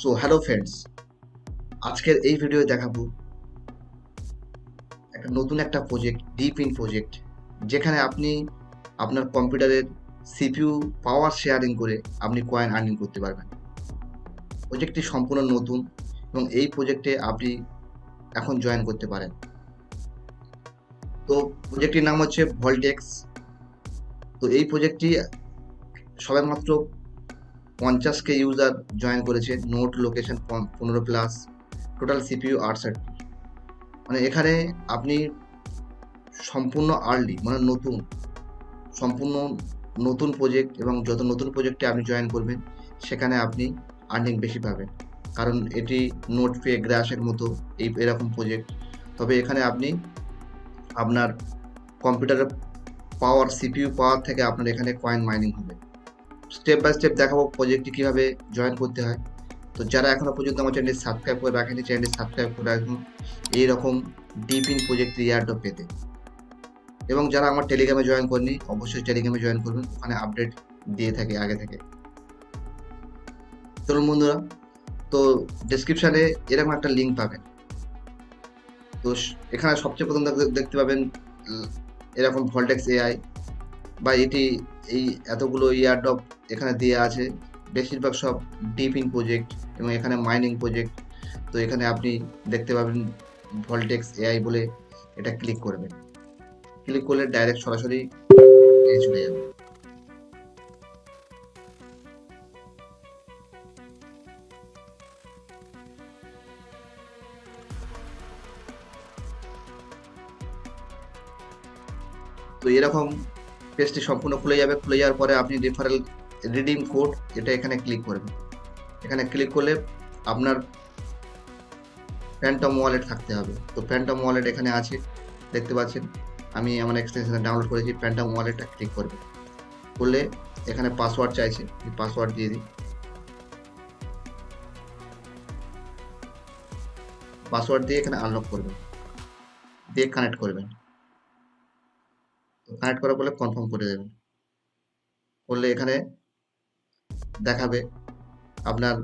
So hello friends আজকের এই video দেখাবো একটা নতুন একটা প্রজেক্ট ডিপ ইন প্রজেক্ট যেখানে আপনি আপনার কম্পিউটারের সিপিইউ পাওয়ার শেয়ারিং করে আপনি কয়েন আর্নিং করতে পারবেন। প্রজেক্টটি সম্পূর্ণ নতুন এবং এই প্রজেক্টে আপনি এখন জয়েন করতে পারেন। তো প্রজেক্টটির নাম হচ্ছে ভল্টেক্স তো এই প্রজেক্টটি সবেমাত্র পঞ্চাশ কে ইউজার জয়েন করেছে নোট লোকেশন পনেরো প্লাস টোটাল সিপিইউ আটষট্টি। মানে এখানে আপনি সম্পূর্ণ আর্লি মানে নতুন, সম্পূর্ণ নতুন প্রজেক্ট এবং যত নতুন প্রজেক্টে আপনি জয়েন করবেন, সেখানে আপনি আর্নিং বেশি পাবেন। কারণ এটি নোট পে গ্রাসের মতো এই এরকম প্রজেক্ট তবে এখানে আপনি আপনার কম্পিউটারের পাওয়ার সিপিইউ পাওয়ার থেকে আপনার এখানে কয়েন মাইনিং হবে। স্টেপ বাই স্টেপ দেখাবো প্রজেক্টটি কীভাবে জয়েন করতে হয়। তো যারা এখনও পর্যন্ত আমার চ্যানেলটি সাবস্ক্রাইব করে রাখেনি চ্যানেলটি সাবস্ক্রাইব করে রাখুন। এইরকম ডিপ ইন প্রজেক্ট ইয়ারডপ পেতে। এবং যারা আমার টেলিগ্রামে জয়েন করেনি অবশ্যই টেলিগ্রামে জয়েন করবেন ওখানে আপডেট দিয়ে থাকে, আগে থেকে। চলুন বন্ধুরা, তো ডেসক্রিপশানে এরকম একটা লিঙ্ক পাবেন। তো এখানে সবচেয়ে প্রথম দেখ- দেখতে পাবেন, এরকম ভল্টেক্স এআই বা এটি এই এতগুলো ইয়ারডপ এখানে দিয়ে আছে। বেশিরভাগ সব ডিপিং প্রজেক্ট এবং এখানে মাইনিং প্রজেক্ট তো এখানে আপনি দেখতে পাবেন ভল্টেক্স এআই বলে এটা ক্লিক করবেন ক্লিক করলে ডাইরেক্ট সরাসরি চলে যাবে। তো এরকম পেজটি সম্পূর্ণ খুলে যাবে। খুলে যাওয়ার পরে আপনি রেফারেল রিডিম কোড এটা এখানে ক্লিক করবেন। এখানে ক্লিক করলে আপনার প্যান্টম ওয়ালেট থাকতে হবে। তো প্যান্টম ওয়ালেট এখানে আছে, দেখতে পাচ্ছেন? আমি আমার এক্সটেনশনে ডাউনলোড করেছি প্যান্টম ওয়ালেটটা ক্লিক করবে। করলে এখানে পাসওয়ার্ড চাইছে পাসওয়ার্ড দিয়ে দিই। পাসওয়ার্ড দিয়ে এখানে আনলক করবেন। দিয়ে কানেক্ট করবেন। কানেক্ট করার পরে কনফার্ম করে দেবেন করলে এখানে দেখাবে আপনার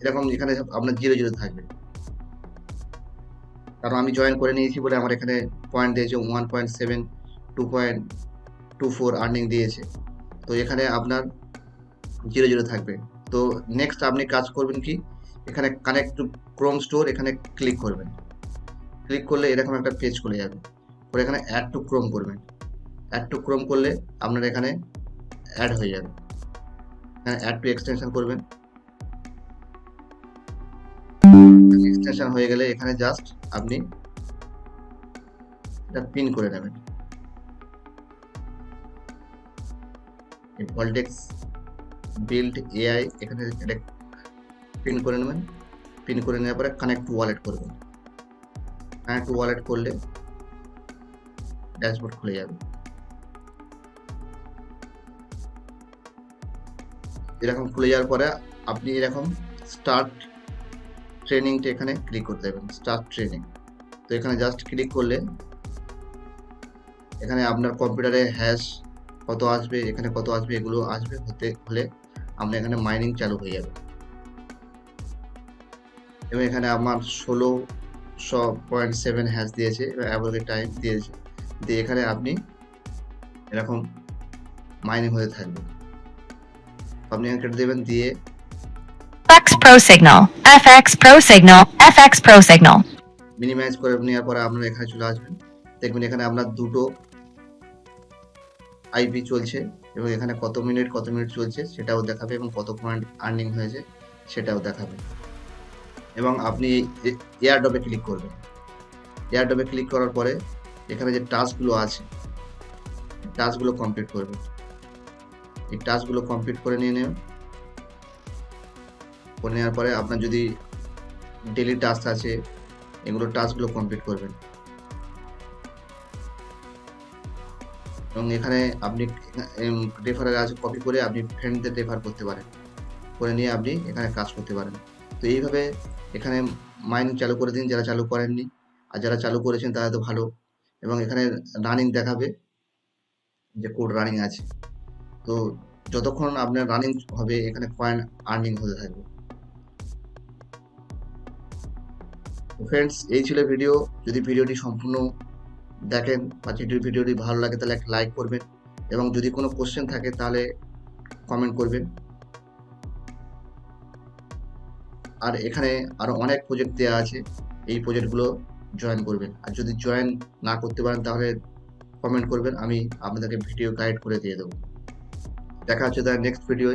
এরকম এখানে আপনার জিরো জিরো থাকবে। কারণ আমি জয়েন করে নিয়েছি বলে আমার এখানে পয়েন্ট দিয়েছে one point seven two point two four earning দিয়েছে। তো এখানে আপনার জিরো জিরো থাকবে। তো নেক্সট আপনি কাজ করবেন কি? এখানে কানেক্ট টু ক্রোম স্টোর এখানে ক্লিক করবেন। ক্লিক করলে এরকম একটা পেজ খুলে যাবে। পরে এখানে অ্যাড টু ক্রোম করবেন। অ্যাড টু ক্রোম করলে আপনার এখানে অ্যাড হয়ে যাবে। এখানে অ্যাড টু এক্সটেনশন করবেন। এক্সটেনশন হয়ে গেলে এখানে জাস্ট আপনি এটা পিন করে নেবেন। ভল্টেক্স বিল্ড এআই এখানে এটা পিন করে নেবেন। পিন করে নেওয়ার পরে কানেক্ট টু ওয়ালেট করবেন। কানেক্ট ওয়ালেট করলে ড্যাশবোর্ড খুলে যাবে। এরকম খুলে যাওয়ার পরে আপনি এরকম স্টার্ট ট্রেনিংটা এখানে ক্লিক করতে দেবেন স্টার্ট ট্রেনিং তো এখানে জাস্ট ক্লিক করলে এখানে আপনার কম্পিউটারে হ্যাশ কত আসবে, এখানে কত আসবে, এগুলো আসবে, হতে হলে আপনার এখানে মাইনিং চালু হয়ে যাবে। এবং এখানে আমার ষোলো সব পয়েন্ট সেভেন হ্যাশ দিয়েছে এবং অ্যাভারেজ টাইম দিয়েছে। দিয়ে এখানে আপনি এরকম মাইনিং হয়ে থাকবে। আপনি এখানে কেটে দেবেন দিয়ে FX Pro Signal, FX Pro Signal, FX Pro Signal. Minimise করে নেওয়ার পরে আপনার এখানে চলে আসবেন। দেখবেন এখানে আপনার দুটো আইপি চলছে এবং এখানে কত মিনিট কত মিনিট চলছে সেটাও দেখাবে এবং কত পয়েন্ট আর্নিং হয়েছে সেটাও দেখাবে। এবং আপনি এয়ারডপে ক্লিক করবেন। এয়ারডপে ক্লিক করার পরে এখানে যে টাস্কগুলো আছে টাস্কগুলো কমপ্লিট করবেন। এই টাস্কগুলো কমপ্লিট করে নিয়ে নেবেন করে নেওয়ার পরে আপনার যদি ডেলি টাস্ক আছে, এগুলো টাস্কগুলো কমপ্লিট করবেন। এবং এখানে আপনি রেফারের আছে কপি করে আপনি ফ্রেন্ডদের রেফার করতে পারেন। করে নিয়ে আপনি এখানে কাজ করতে পারেন। তো এইভাবে এখানে মাইনিং চালু করে দিন, যারা চালু করেননি। আর যারা চালু করেছেন, তারা তো ভালো। এবং এখানে রানিং দেখাবে যে কোড রানিং আছে। তো যতক্ষণ আপনার রানিং হবে, এখানে কয়েন আর্নিং হতে থাকবে। ফ্রেন্ডস এই ছিল ভিডিও যদি ভিডিওটি সম্পূর্ণ দেখেন বা যদি ভিডিওটি ভালো লাগে, তাহলে একটা লাইক করবেন। এবং যদি কোনো কোশ্চেন থাকে, তাহলে কমেন্ট করবেন। আর এখানে আরও অনেক প্রজেক্ট দেওয়া আছে। এই প্রজেক্টগুলো জয়েন করবেন। আর যদি জয়েন না করতে পারেন, তাহলে কমেন্ট করবেন, আমি আপনাদেরকে ভিডিও গাইড করে দিয়ে দেবো। দেখা হচ্ছে তার নেক্সট ভিডিওয়